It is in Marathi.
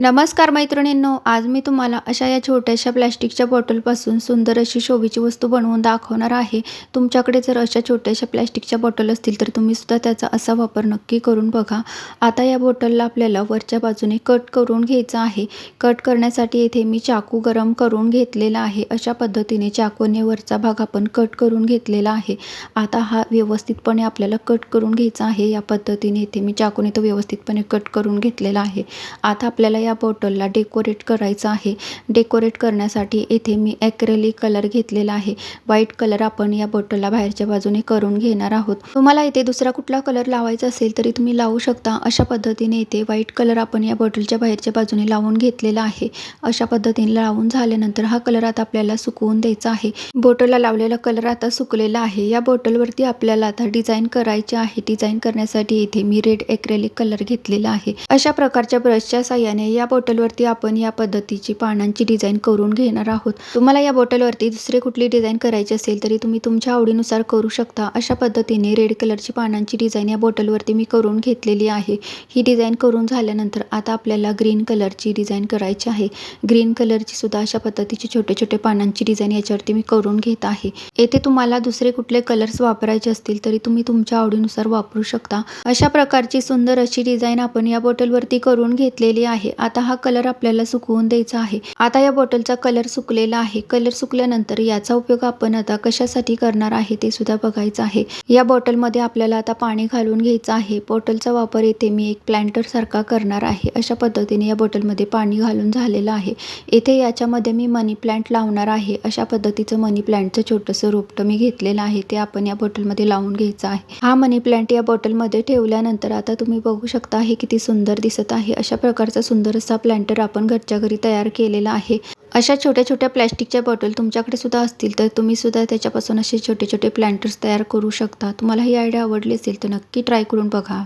नमस्कार मैत्रिणींनो आज मी तुम्हाला अशा या छोट्याशा प्लॅस्टिकच्या बॉटलपासून सुंदर अशी शोभेची वस्तू बनवून दाखवणार आहे. तुमच्याकडे जर अशा छोट्याशा प्लॅस्टिकच्या बॉटल असतील तर तुम्ही सुद्धा त्याचा असा वापर नक्की करून बघा. आता या बॉटलला आपल्याला वरच्या बाजूने कट करून घ्यायचं आहे. कट करण्यासाठी येथे मी चाकू गरम करून घेतलेला आहे. अशा पद्धतीने चाकूने वरचा भाग आपण कट करून घेतलेला आहे. आता हा व्यवस्थितपणे आपल्याला कट करून घ्यायचा आहे. या पद्धतीने इथे मी चाकूने तो व्यवस्थितपणे कट करून घेतलेला आहे. आता आपल्याला या या बॉटलला डेकोरेट करायचं आहे. डेकोरेट करण्यासाठी येथे मी ॲक्रेलिक कलर घेतलेला आहे. व्हाईट कलर आपण या बॉटलला बाहेरच्या बाजूने करून घेणार आहोत. तुम्हाला इथे दुसरा कुठला कलर लावायचा असेल तरी तुम्ही लावू शकता. अशा पद्धतीने इथे व्हाईट कलर आपण या बॉटलच्या बाहेरच्या बाजूने लावून घेतलेला आहे. अशा पद्धतीने लावून झाल्यानंतर हा कलर आता आपल्याला सुकवून द्यायचा आहे. बॉटलला लावलेला कलर आता सुकलेला आहे. या बॉटलवरती आपल्याला आता डिझाईन करायचे आहे. डिझाईन करण्यासाठी इथे मी रेड ॲक्रेलिक कलर घेतलेला आहे. अशा प्रकारच्या ब्रशच्या साह्याने या बॉटलवरती आपण या पद्धतीची पानांची डिझाईन करून घेणार आहोत. तुम्हाला या बॉटलवरती दुसरे कुठली डिझाईन करायची असेल तरी तुम्ही तुमच्या आवडीनुसार करू शकता. अशा पद्धतीने रेड कलरची पानांची डिझाईन या बॉटलवरती मी करून घेतलेली आहे. ही डिझाईन करून झाल्यानंतर आता आपल्याला ग्रीन कलरची डिझाईन करायची आहे. ग्रीन कलरची सुद्धा अशा पद्धतीची छोटे छोटे पानांची डिझाईन याच्यावरती मी करून घेत आहे. येथे तुम्हाला दुसरे कुठले कलर्स वापरायचे असतील तरी तुम्ही तुमच्या आवडीनुसार वापरू शकता. अशा प्रकारची सुंदर अशी डिझाईन आपण या बॉटलवरती करून घेतलेली आहे. आता हा कलर आपल्याला सुकवून द्यायचा आहे. आता या बॉटलचा कलर सुकलेला आहे. कलर सुकल्यानंतर याचा उपयोग आपण आता कशासाठी करणार आहे ते सुद्धा बघायचं आहे. या बॉटलमध्ये आपल्याला आता पाणी घालून घ्यायचं आहे. बॉटलचा वापर येथे मी एक प्लॅन्टर सारखा करणार आहे. अशा पद्धतीने या बॉटलमध्ये पाणी घालून झालेलं आहे. येथे याच्यामध्ये मी मनी प्लांट लावणार आहे. अशा पद्धतीचं मनी प्लांटचं छोटंसं रोपटं मी घेतलेलं आहे. ते आपण या बॉटलमध्ये लावून घ्यायचं आहे. हा मनी प्लांट या बॉटलमध्ये ठेवल्यानंतर आता तुम्ही बघू शकता हे किती सुंदर दिसत आहे. अशा प्रकारचा सुंदर असा प्लांटर आपण घरच्या घरी तयार केलेला आहे. अशा छोट्या छोट्या प्लॅस्टिकच्या बॉटल तुमच्याकडे सुद्धा असतील तर तुम्ही सुद्धा त्याच्यापासून असे छोटे छोटे प्लांटर्स तयार करू शकता. तुम्हाला ही आयडिया आवडली असेल तर नक्की ट्राय करून बघा.